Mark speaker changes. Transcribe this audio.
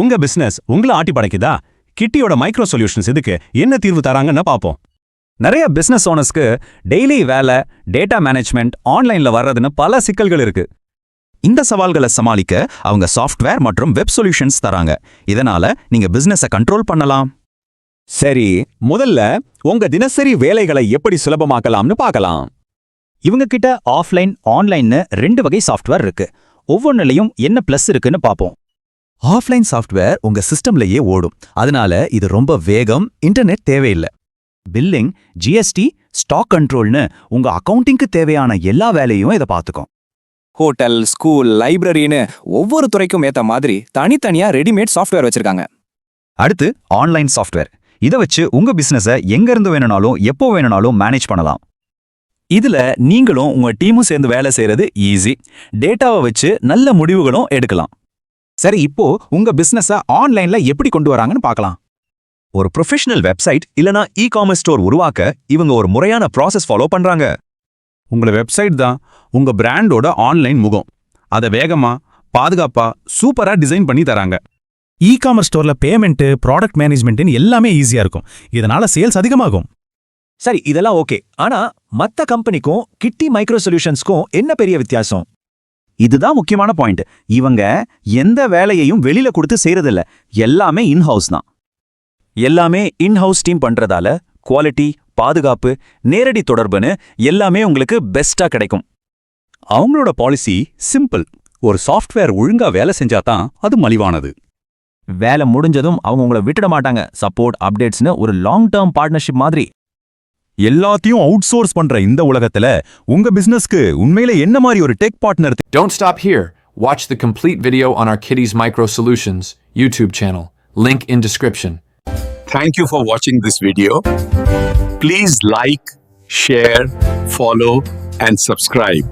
Speaker 1: உங்க பிசினஸ் உங்களை ஆட்டி படைக்குதா? கிட்டியோட மைக்ரோ சொல்யூஷன்ஸ் இதுக்கு என்ன தீர்வு தராங்கன்னு பாப்போம்.
Speaker 2: நிறைய பிசினஸ் ஓனர்ஸ்க்கு டெய்லி வேலை டேட்டா மேனேஜ்மெண்ட் ஆன்லைன்ல வர்றதுன்னு பல சிக்கல்கள் இருக்கு. இந்த சவால்களை சமாளிக்க அவங்க சாஃப்ட்வேர் மற்றும் வெப் சொல்யூஷன்ஸ் தராங்க. இதனால நீங்க பிசினஸை கண்ட்ரோல் பண்ணலாம்.
Speaker 3: சரி முதல்ல உங்க தினசரி வேலைகளை எப்படி சுலபமாக்கலாம்னு பார்க்கலாம்
Speaker 4: இவங்க கிட்ட ஆஃப்லைன் ஆன்லைன்னு ரெண்டு வகை சாஃப்ட்வேர் இருக்கு. ஒவ்வொன்றிலையும் என்ன பிளஸ் இருக்குன்னு பார்ப்போம்
Speaker 2: ஆஃப்லைன் சாஃப்ட்வேர் உங்க சிஸ்டம்லயே ஓடும். அதனால இது ரொம்ப வேகம் இன்டர்நெட் தேவையில்லை. பில்லிங் ஜிஎஸ்டி ஸ்டாக் கண்ட்ரோல்னு உங்க அக்கவுண்டிங்க்கு தேவையான எல்லா வேலையும் இதை பார்த்துக்கும்
Speaker 5: ஹோட்டல் ஸ்கூல் லைப்ரரின்னு ஒவ்வொரு துறைக்கும் ஏத்த மாதிரி தனித்தனியா ரெடிமேட் சாஃப்ட்வேர் வச்சிருக்காங்க.
Speaker 2: அடுத்து ஆன்லைன் சாஃப்ட்வேர் இதை வச்சு உங்க பிசினஸை எங்க இருந்து வேணும்னாலும் எப்போ வேணும்னாலும் மேனேஜ் பண்ணலாம். இதுல நீங்களும் உங்க டீமும் சேர்ந்து வேலை செய்யறது ஈஸி டேட்டாவை வச்சு நல்ல முடிவுகளும் எடுக்கலாம்.
Speaker 3: சரி இப்போ உங்க பிசினஸ ஆன்லைன்ல எப்படி கொண்டு வராங்கன்னு பார்க்கலாம்.
Speaker 6: ஒரு ப்ரொஃபஷனல் வெப்சைட் இல்லனா இ காமர்ஸ் ஸ்டோர் உருவாக்க இவங்க ஒரு முறையான ப்ராசஸ் ஃபாலோ பண்றாங்க.
Speaker 1: உங்கள வெப்சைட் தான் உங்க பிராண்டோட ஆன்லைன் முகம். அதை வேகமா பாதுகாப்பா சூப்பரா டிசைன் பண்ணி தராங்க.
Speaker 7: இ காமர்ஸ் ஸ்டோர்ல பேமெண்ட் ப்ராடக்ட் மேனேஜ்மெண்ட்னு எல்லாமே ஈஸியா இருக்கும். இதனால சேல்ஸ் அதிகமாகும்.
Speaker 3: சரி இதெல்லாம் ஓகே ஆனா மத்த கம்பெனிக்கும் கிட்டி மைக்ரோ சொல்யூஷன்ஸ்க்கும் என்ன பெரிய வித்தியாசம்?
Speaker 2: இதுதான் முக்கியமான பாயிண்ட் இவங்க எந்த வேலையையும் வெளியில கொடுத்து செய்யறதில்ல எல்லாமே இன்ஹவுஸ் தான். எல்லாமே இன்ஹவுஸ் டீம் பண்றதால குவாலிட்டி பாதுகாப்பு நேரடி தொடர்புன்னு எல்லாமே உங்களுக்கு பெஸ்டா கிடைக்கும்.
Speaker 1: அவங்களோட பாலிசி சிம்பிள் ஒரு சாஃப்ட்வேர் ஒழுங்கா வேலை செஞ்சா தான் அது மலிவானது.
Speaker 4: வேலை முடிஞ்சதும் அவங்க உங்களை விட்டுட மாட்டாங்க. சப்போர்ட் அப்டேட்ஸ்னு ஒரு லாங் டேர்ம் பார்ட்னர்ஷிப் மாதிரி.
Speaker 1: எல்லாத்தையும் அவுட் சோர்ஸ் பண்ற இந்த உலகத்துல உங்க பிசினஸ்க்கு உண்மையில என்ன மாதிரி ஒரு tech partner
Speaker 8: Don't stop here. Watch the complete video on our Kitty's Micro Solutions YouTube channel. Link in description.
Speaker 9: Thank you for watching this video. Please like, share, follow, and subscribe.